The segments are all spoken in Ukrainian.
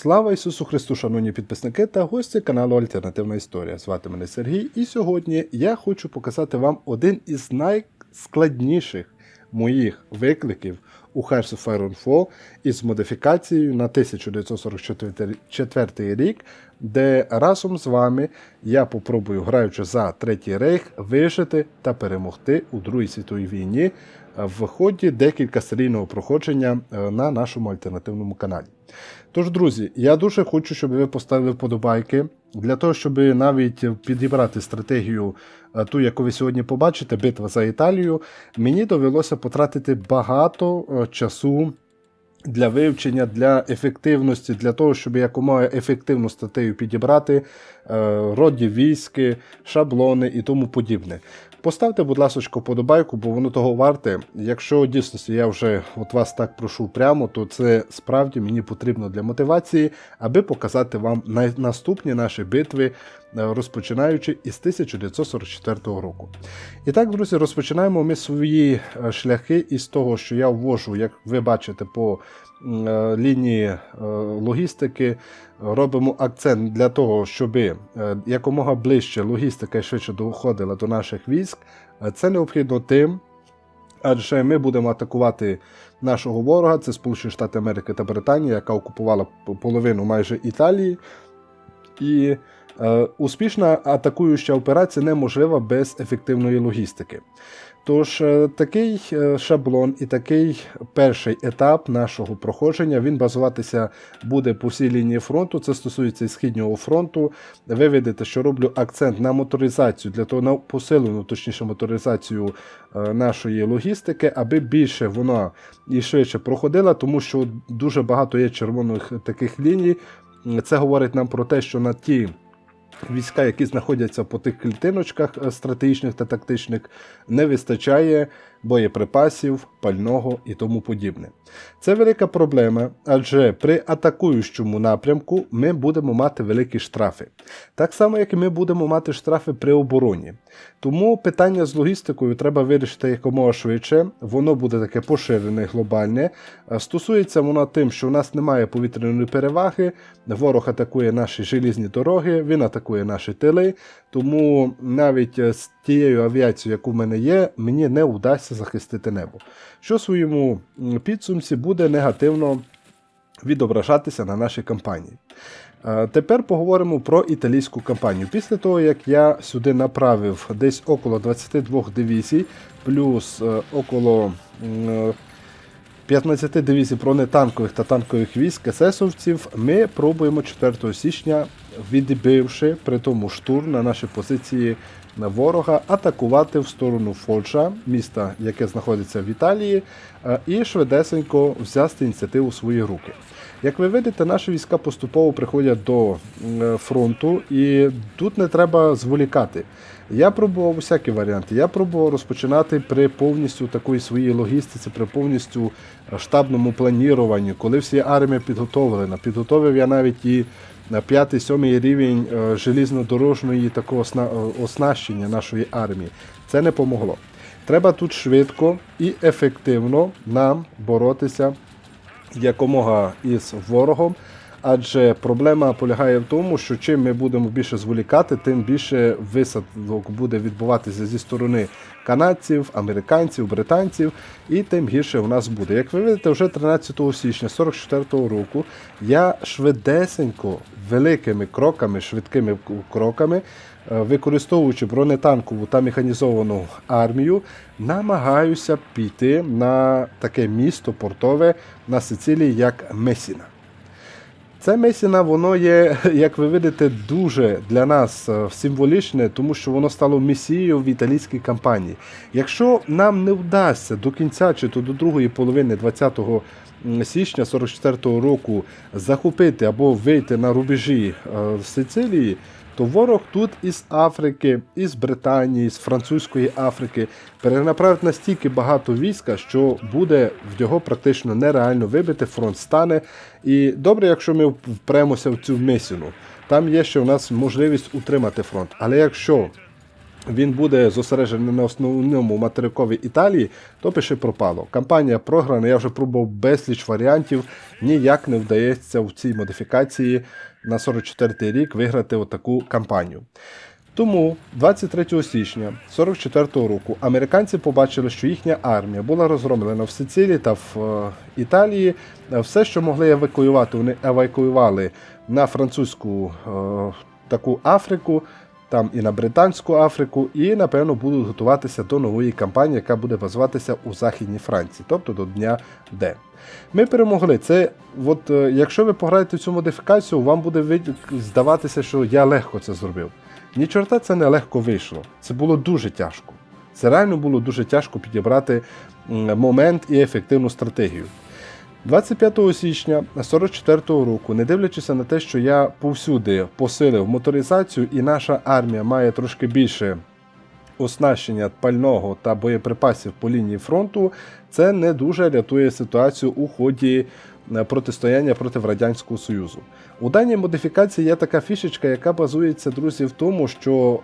Слава Ісусу Христу, шановні підписники та гості каналу Альтернативна Історія. Звати мене Сергій, і сьогодні я хочу показати вам один із найскладніших моїх викликів у Hearts of Iron Fall із модифікацією на 1944 рік, де разом з вами я попробую, граючи за Третій Рейх, вижити та перемогти у Другій світовій війні в ході декілька серійного проходження е, на нашому альтернативному каналі. Тож, друзі, я дуже хочу, щоб ви поставили вподобайки для того, щоб навіть підібрати стратегію, е, ту, яку ви сьогодні побачите, битва за Італію. Мені довелося потратити багато е, часу. Для вивчення, для ефективності, для того, щоб якомога ефективну статтею підібрати, е, роді військи, шаблони і тому подібне. Поставте, будь ласка, подобайку, бо воно того варте. Якщо дійсно я вже от вас так прошу прямо, то це справді мені потрібно для мотивації, аби показати вам наступні наші битви, розпочинаючи із 1944 року. І так, друзі, розпочинаємо ми свої е, шляхи із того, що я ввожу, як ви бачите, по е, лінії е, логістики. Робимо акцент для того, щоб е, якомога ближче логістика швидше доходила до наших військ. Е, Це необхідно тим, адже ми будемо атакувати нашого ворога, це Сполучені Штати Америки та Британія, яка окупувала половину майже Італії. І е, успішна атакуюча операція неможлива без ефективної логістики. Тож е, такий е, шаблон і такий перший етап нашого проходження він базуватися буде по всій лінії фронту. Це стосується і східнього фронту. Ви видите, що роблю акцент на моторизацію для того на посилену, точніше, моторизацію е, нашої логістики, аби більше вона і швидше проходила, тому що дуже багато є червоних таких ліній. Це говорить нам про те, що на ті війська, які знаходяться по тих клітиночках е, стратегічних та тактичних, не вистачає боєприпасів, пального і тому подібне. Це велика проблема, адже при атакуючому напрямку ми будемо мати великі штрафи. Так само, як і ми будемо мати штрафи при обороні. Тому питання з логістикою треба вирішити якомога швидше. Воно буде таке поширене, глобальне. Стосується воно тим, що у нас немає повітряної переваги. Ворог атакує наші желізні дороги, він атакує наші тили. Тому навіть з тією авіацією, яку в мене є, мені не вдасться захистити небо. Що в своєму підсумці буде негативно відображатися на нашій кампанії. Е, Тепер поговоримо про італійську кампанію. Після того, як я сюди направив десь около 22 дивізій, плюс е, около м, е, 15 дивізій бронетанкових та танкових військ есесовців, ми пробуємо 4 січня, відбивши при тому штурм на наші позиції ворога, атакувати в сторону Фольша, міста, яке знаходиться в Італії, е, і швидесенько взяти ініціативу в свої руки. Як ви видите, наші війська поступово приходять до фронту, і тут не треба зволікати. Я пробував усякі варіанти. Я пробував розпочинати при повністю такої своїй логістиці, при повністю е, штабному плануванні, коли всі армія підготовлена. Підготовив я навіть і на 5-7 рівень е, желізнодорожної такого е, оснащення нашої армії. Це не помогло. Треба тут швидко і ефективно нам боротися якомога із ворогом. Адже проблема полягає в тому, що чим ми будемо більше зволікати, тим більше висадок буде відбуватися зі сторони канадців, американців, британців, і тим гірше в нас буде. Як ви видите, вже 13 січня 44-го року я швидесенько, великими кроками, швидкими кроками, е, використовуючи бронетанкову та механізовану армію, намагаюся піти на таке місто портове на Сицилії, як Месіна. Це Месіна, воно є, як ви видите, дуже для нас е, символічне, тому що воно стало місією в італійській кампанії. Якщо нам не вдасться до кінця чи то до другої половини 20 січня 44 року захопити або вийти на рубежі в Сицилії, то ворог тут із Африки, із Британії, з французької Африки перенаправить настільки багато війська, що буде в його практично нереально вибити, фронт стане. І добре, якщо ми впремося в цю місіну, там є ще у нас можливість утримати фронт. Але якщо він буде зосереджений на основному материкові Італії, то пиши пропало. Кампанія програна, я вже пробував безліч варіантів. Ніяк не вдається в цій модифікації на 44-й рік виграти отаку кампанію. Тому 23 січня 44-го року американці побачили, що їхня армія була розгромлена в Сицилії та в е, Італії. Все, що могли евакуювати, вони евакуювали на французьку е, таку Африку, там і на Британську Африку, і напевно будуть готуватися до нової кампанії, яка буде базуватися у Західній Франції, тобто до дня Д. Ми перемогли. Це, от, е, якщо ви пограєте в цю модифікацію, вам буде здаватися, що я легко це зробив. Ні чорта це не легко вийшло. Це було дуже тяжко. Це реально було дуже тяжко підібрати момент і ефективну стратегію. 25 січня 44-го року, не дивлячись на те, що я повсюди посилив моторизацію, і наша армія має трошки більше оснащення пального та боєприпасів по лінії фронту, це не дуже рятує ситуацію у ході е, протистояння проти Радянського Союзу. У даній модифікації є така фішечка, яка базується, друзі, в тому, що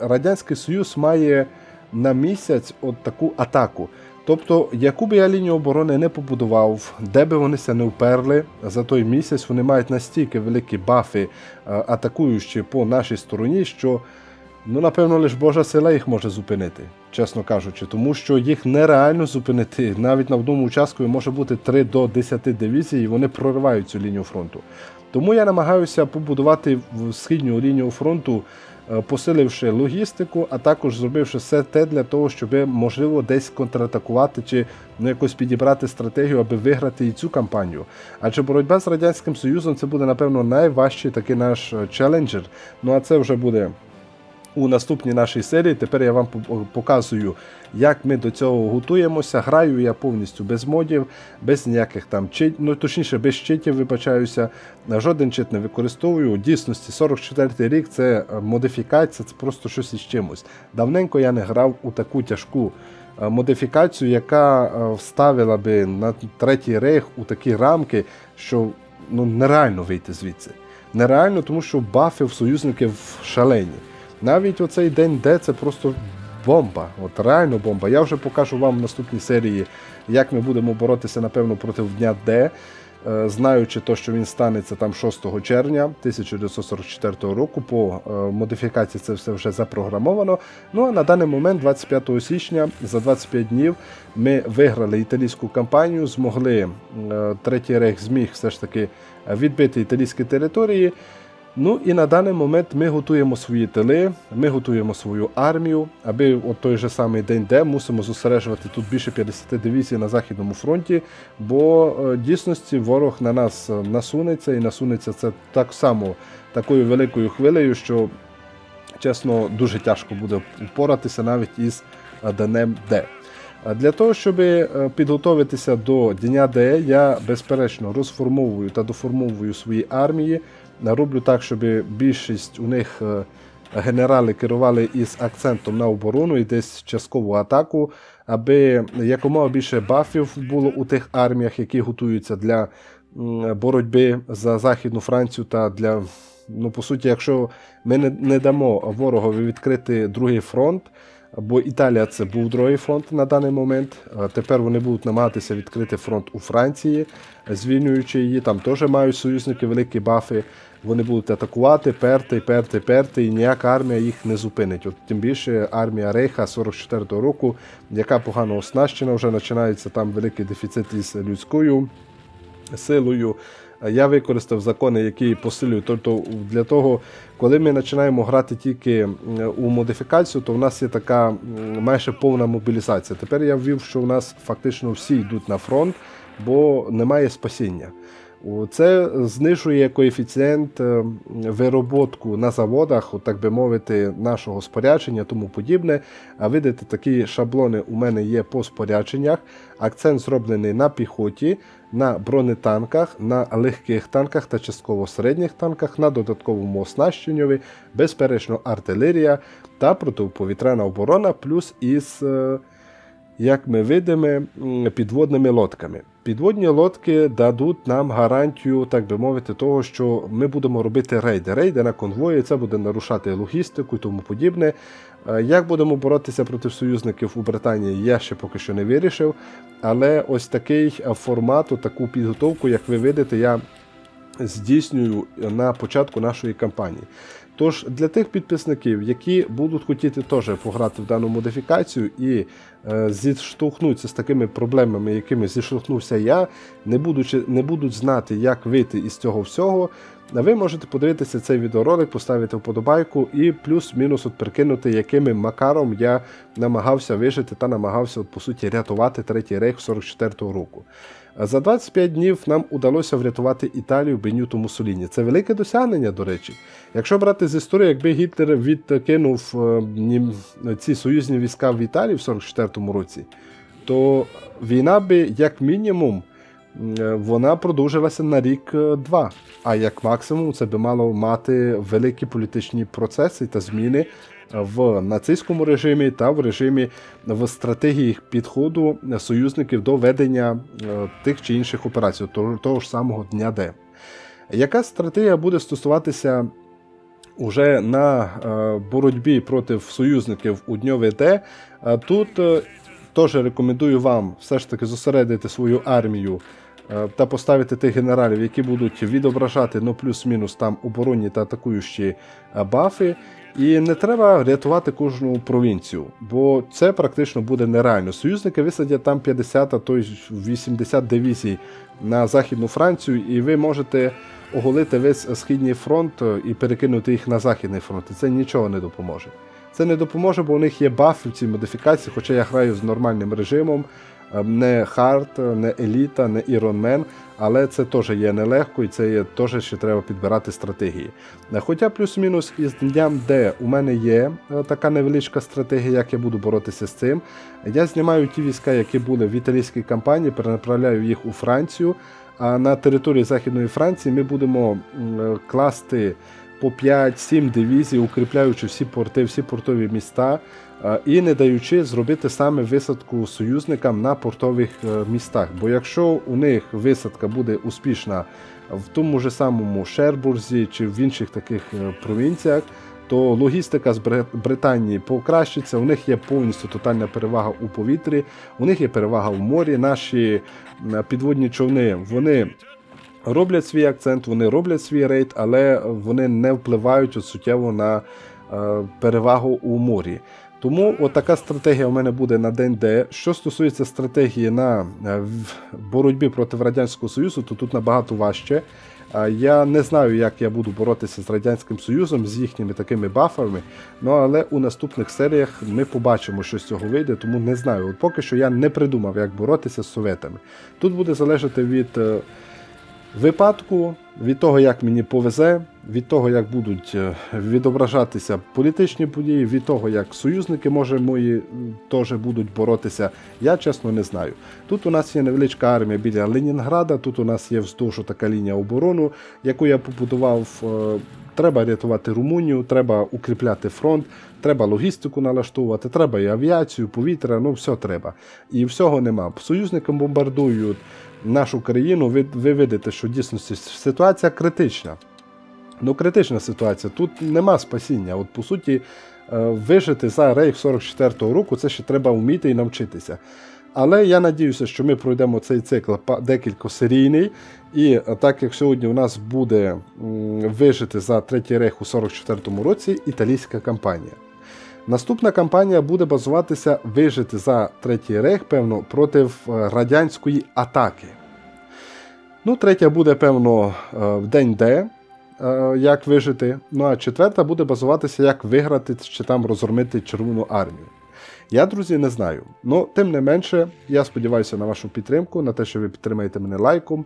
е, Радянський Союз має на місяць от таку атаку. Тобто, яку би я лінію оборони не побудував, де би вонися не вперли, за той місяць вони мають настільки великі бафи, е, атакуючи по нашій стороні, що ну, напевно, лише Божа сила їх може зупинити, чесно кажучи, тому що їх нереально зупинити. Навіть на одному участку може бути 3 до 10 дивізій, і вони проривають цю лінію фронту. Тому я намагаюся побудувати східню лінію фронту, посиливши логістику, а також зробивши все те для того, щоб можливо десь контратакувати чи ну, якось підібрати стратегію, аби виграти і цю кампанію. Адже боротьба з радянським союзом це буде напевно найважчий такий наш е, челенджер. Ну а це вже буде у наступній нашій серії. Тепер я вам показую, як ми до цього готуємося. Граю я повністю без модів, без ніяких там чит, ну точніше, без читів, вибачаюся. Жоден чит не використовую. У дійсності 44 рік це е, модифікація, це просто щось із чимось. Давненько я не грав у таку тяжку. е, Модифікацію, яка е, вставила би на третій рейх у такі рамки, що ну нереально вийти звідси. Нереально, тому що бафи в союзників шалені. Навіть оцей день Д це просто бомба. От реально бомба. Я вже покажу вам в наступній серії, як ми будемо боротися, напевно, проти дня Д. е, Знаючи то, що він станеться там 6 червня 1944 року, по е, модифікації це все вже запрограмовано. Ну а на даний момент, 25 січня, за 25 днів, ми виграли італійську кампанію, змогли е, третій рейх зміг все ж таки відбити італійські території. Ну і на даний момент ми готуємо свої тили, ми готуємо свою армію, аби от той же самий день, де мусимо зосереджувати тут більше 50 дивізій на Західному фронті, бо е, дійсності ворог на нас е, насунеться і насунеться це так само такою великою хвилею, що чесно дуже тяжко буде впоратися навіть із е, днем Д. Для того, щоб підготуватися до Дня Д, я безперечно розформовую та доформовую свої армії. Роблю так, щоб більшість у них е, генерали керували із акцентом на оборону і десь часткову атаку, аби якомога більше бафів було у тих арміях, які готуються для боротьби за Західну Францію та для. Ну, по суті, якщо ми не, не дамо ворогові відкрити другий фронт, бо Італія це був другий фронт на даний момент. Тепер вони будуть намагатися відкрити фронт у Франції, звільнюючи її. Там теж мають союзники великі бафи. Вони будуть атакувати, перти, перти, перти, і ніяка армія їх не зупинить. От тим більше армія Рейха 44-го року, яка погано оснащена, вже починається там великий дефіцит із людською силою. Я використав закони, які посилюють. Тобто для того, коли ми починаємо грати тільки у модифікацію, то в нас є така майже повна мобілізація. Тепер я ввів, що у нас фактично всі йдуть на фронт, бо немає спасіння. Це знижує коефіцієнт е, вироботку на заводах, так би мовити, нашого спорядження, тому подібне. А видите, такі шаблони у мене є по спорядженнях. Акцент зроблений на піхоті, на бронетанках, на легких танках та частково середніх танках, на додатковому оснащенню, безперечно, артилерія та протиповітряна оборона, плюс із. Як ми видимо, підводними лодками. Підводні лодки дадуть нам гарантію, так би мовити, того, що ми будемо робити рейди. Рейди на конвої, це буде нарушати логістику і тому подібне. Е, Як будемо боротися проти союзників у Британії, я ще поки що не вирішив. Але ось такий е, формат, таку підготовку, як ви видите, я здійснюю на початку нашої кампанії. Тож для тих підписників, які будуть хотіти теж пограти в дану модифікацію і е, зіштовхнуться з такими проблемами, якими зіштовхнувся я, не, будучи, не будуть знати, як вийти із цього всього, ви можете подивитися цей відеоролик, поставити вподобайку і плюс-мінус от прикинути, якими макаром я намагався вижити та намагався, от, по суті, рятувати третій рейх 44-го року. За 25 днів нам удалося врятувати Італію Бенюто Муссоліні. Це велике досягнення, до речі. Якщо брати з історії, якби Гітлер відкинув е, ці союзні війська в Італії в 44-му році, то війна би, як мінімум, е, вона продовжилася на рік-два. А як максимум, це би мало мати великі політичні процеси та зміни в нацистському режимі та в режимі в стратегії підходу союзників до ведення е, тих чи інших операцій, того, ж самого дня Д. Яка стратегія буде стосуватися уже на е, боротьбі проти союзників у дньове Д? Тут е, теж рекомендую вам все ж таки зосередити свою армію та поставити тих генералів, які будуть відображати ну, плюс-мінус там оборонні та атакуючі бафи. І не треба рятувати кожну провінцію, бо це практично буде нереально. Союзники висадять там 50, а то й 80 дивізій на Західну Францію, і ви можете оголити весь східний фронт е, і перекинути їх на західний фронт. І це нічого не допоможе. Це не допоможе, бо у них є бафи в цій модифікації, хоча я граю з нормальним режимом, не хард, не еліта, не іронмен, але це теж є нелегко і це є теж ще треба підбирати стратегії. Е, Хоча плюс-мінус із дням, де у мене є е, така невеличка стратегія, як я буду боротися з цим. Я знімаю ті війська, які були в італійській кампанії, перенаправляю їх у Францію. А на території Західної Франції ми будемо е, класти по 5-7 дивізій, укріпляючи всі порти, всі портові міста, е, і не даючи зробити саме висадку союзникам на портових е, містах. Бо якщо у них висадка буде успішна в тому ж самому Шербурзі чи в інших таких е, провінціях, то логістика з Британії покращиться. У них є повністю тотальна перевага у повітрі, у них є перевага в морі. Наші підводні човни вони роблять свій акцент, вони роблять свій рейд, але вони не впливають суттєво на е, перевагу у морі. Тому от така стратегія у мене буде на день Д. Що стосується стратегії на е, боротьбі проти Радянського Союзу, то тут набагато важче. А Я не знаю, як я буду боротися з Радянським Союзом, з їхніми такими бафами. Ну але у наступних серіях ми побачимо, що з цього вийде, тому не знаю. От поки що я не придумав, як боротися з советами. Тут буде залежати від е, випадку, від того, як мені повезе, від того, як будуть е, відображатися політичні події, від того, як союзники, може, мої теж будуть боротися, я чесно не знаю. Тут у нас є невеличка армія біля Ленінграда, тут у нас є вздовж така лінія оборону, яку я побудував. е, Треба рятувати Румунію, треба укріпляти фронт, треба логістику налаштовувати, треба і авіацію, повітря, ну все треба. І всього нема. Союзники бомбардують нашу країну. Ви, ви видите, що дійсно ситуація критична. Ну, критична ситуація. Тут нема спасіння. От по суті, е, вижити за рейх 44-го року це ще треба вміти і навчитися. Але я надіюся, що ми пройдемо цей цикл па- декілька серійний. І е, так як сьогодні у нас буде вижити за третій рейх у 44-му році італійська кампанія. Наступна кампанія буде базуватися вижити за третій рейх, певно, проти е, радянської атаки. Ну, третя буде, певно, е, в день Д, е, як вижити. Ну а четверта буде базуватися, як виграти чи там розгромити Червону армію. Я, друзі, не знаю. Ну, тим не менше, я сподіваюся на вашу підтримку, на те, що ви підтримаєте мене лайком,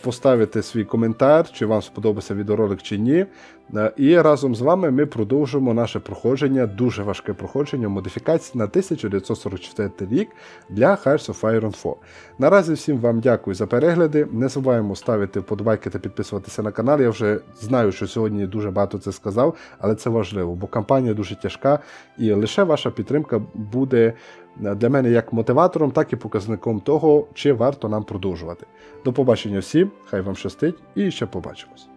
поставите свій коментар, чи вам сподобався відеоролик чи ні. Е, І разом з вами ми продовжимо наше проходження, дуже важке проходження модифікації на 1944 рік для Hearts of Iron 4. Наразі всім вам дякую за перегляди. Не забуваємо ставити вподобайки та підписуватися на канал. Я вже знаю, що сьогодні дуже багато це сказав, але це важливо, бо кампанія дуже тяжка, і лише ваша підтримка буде для мене як мотиватором, так і показником того, чи варто нам продовжувати. До побачення всім, хай вам щастить і ще побачимось.